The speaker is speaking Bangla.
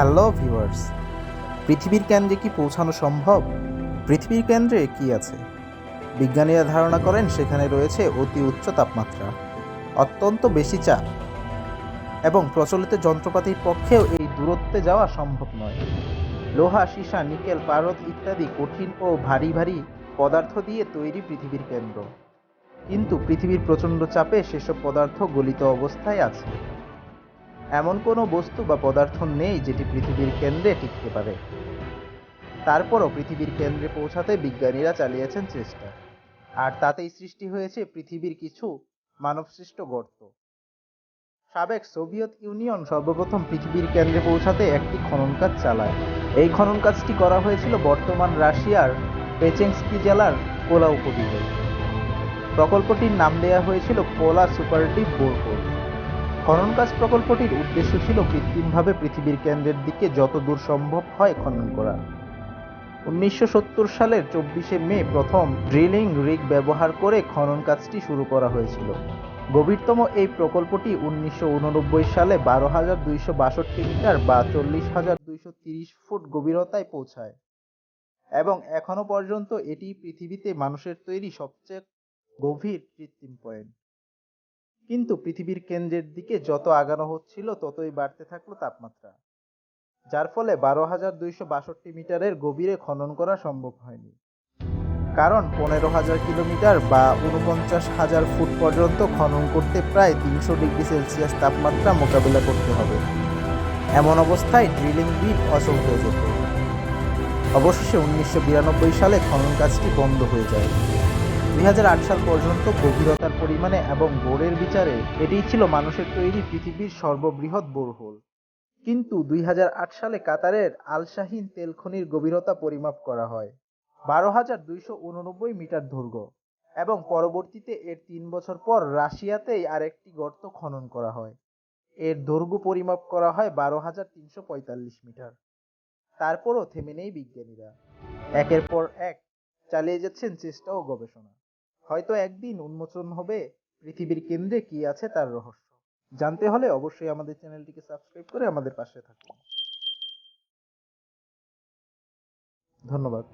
হ্যালো ভিউয়ার্স পৃথিবীর কেন্দ্রে কি পৌঁছানো সম্ভব? পৃথিবীর কেন্দ্রে কি আছে? বিজ্ঞানীরা ধারণা করেন সেখানে রয়েছে অতি উচ্চ তাপমাত্রা, অত্যন্ত বেশি চাপ, এবং প্রচলিত যন্ত্রপাতির পক্ষেও এই দূরত্বে যাওয়া সম্ভব নয়। লোহা, সীসা, নিকেল, পারদ ইত্যাদি কঠিন ও ভারী ভারী পদার্থ দিয়ে তৈরি পৃথিবীর কেন্দ্র। কিন্তু পৃথিবীর প্রচণ্ড চাপে সেসব পদার্থ গলিত অবস্থায় আছে। এমন কোনো বস্তু বা পদার্থ নেই যেটি পৃথিবীর কেন্দ্রে টিকতে পারে। তারপরও পৃথিবীর কেন্দ্রে পৌঁছাতে বিজ্ঞানীরা চালিয়েছেন চেষ্টা। আর তাতেই সৃষ্টি হয়েছে পৃথিবীর কিছু মানবসৃষ্ট গর্ত। সাবেক সোভিয়েত ইউনিয়ন সর্বপ্রথম পৃথিবীর কেন্দ্রে পৌঁছাতে একটি খনন কাজ চালায়। এই খনন কাজটি করা হয়েছিল বর্তমান রাশিয়ার পেচেংস্কি জেলার কোলা উপদ্বীপে প্রকল্পটির নাম দেওয়া হয়েছিল কোলা সুপারডিপ বোরহোল খনন কাজ প্রকল্পটির উদ্দেশ্য ছিল কৃত্রিমভাবে পৃথিবীর কেন্দ্রের দিকে যত দূর সম্ভব হয় খনন করা। উনিশশো সত্তর সালের চব্বিশে মে প্রথম ড্রিলিং রিগ ব্যবহার করে খনন কাজটি শুরু করা হয়েছিল। গভীরতম এই প্রকল্পটি উনিশশো উননব্বই সালে বারো হাজার দুইশো বাষট্টি মিটার বা চল্লিশ হাজার দুইশো তিরিশ ফুট গভীরতায় পৌঁছায় এবং এখনও পর্যন্ত এটি পৃথিবীতে মানুষের তৈরি সবচেয়ে গভীর কৃত্রিম পয়েন্ট। কিন্তু পৃথিবীর কেন্দ্রের দিকে যত আগানো হচ্ছিল, ততই বাড়তে থাকল তাপমাত্রা। যার ফলে বারো হাজার দুইশো বাষট্টি মিটারের গভীরে খনন করা সম্ভব হয়নি। কারণ পনেরো হাজার কিলোমিটার বা উনপঞ্চাশ হাজার ফুট পর্যন্ত খনন করতে প্রায় তিনশো ডিগ্রি সেলসিয়াস তাপমাত্রা মোকাবিলা করতে হবে। এমন অবস্থায় ড্রিলিং বিট অচল হয়ে যেত। অবশেষে উনিশশো বিরানব্বই সালে খনন কাজটি বন্ধ হয়ে যায়। দুই হাজার আট সাল পর্যন্ত গভীরতার পরিমাণে এবং বোরের বিচারে এটিই ছিল মানুষের তৈরি পৃথিবীর সর্ববৃহৎ বোরহোল। কিন্তু দুই সালে কাতারের আল শাহিন তেল খনির গভীরতা পরিমাপ করা হয়, বারো হাজার দুইশো উননব্বই মিটার দৈর্ঘ্য এবং পরবর্তীতে এর তিন বছর পর রাশিয়াতেই আরেকটি গর্ত খনন করা হয়। এর দৈর্ঘ্য পরিমাপ করা হয় বারো হাজার তিনশো পঁয়তাল্লিশ মিটার। তারপরও থেমে নেই বিজ্ঞানীরা। একের পর এক চালিয়ে যাচ্ছেন চেষ্টা ও গবেষণা। হয়তো একদিন উন্মোচন হবে পৃথিবীর কেন্দ্রে কি আছে তার রহস্য। জানতে হলে অবশ্যই আমাদের চ্যানেলটিকে সাবস্ক্রাইব করে আমাদের পাশে থাকুন। ধন্যবাদ।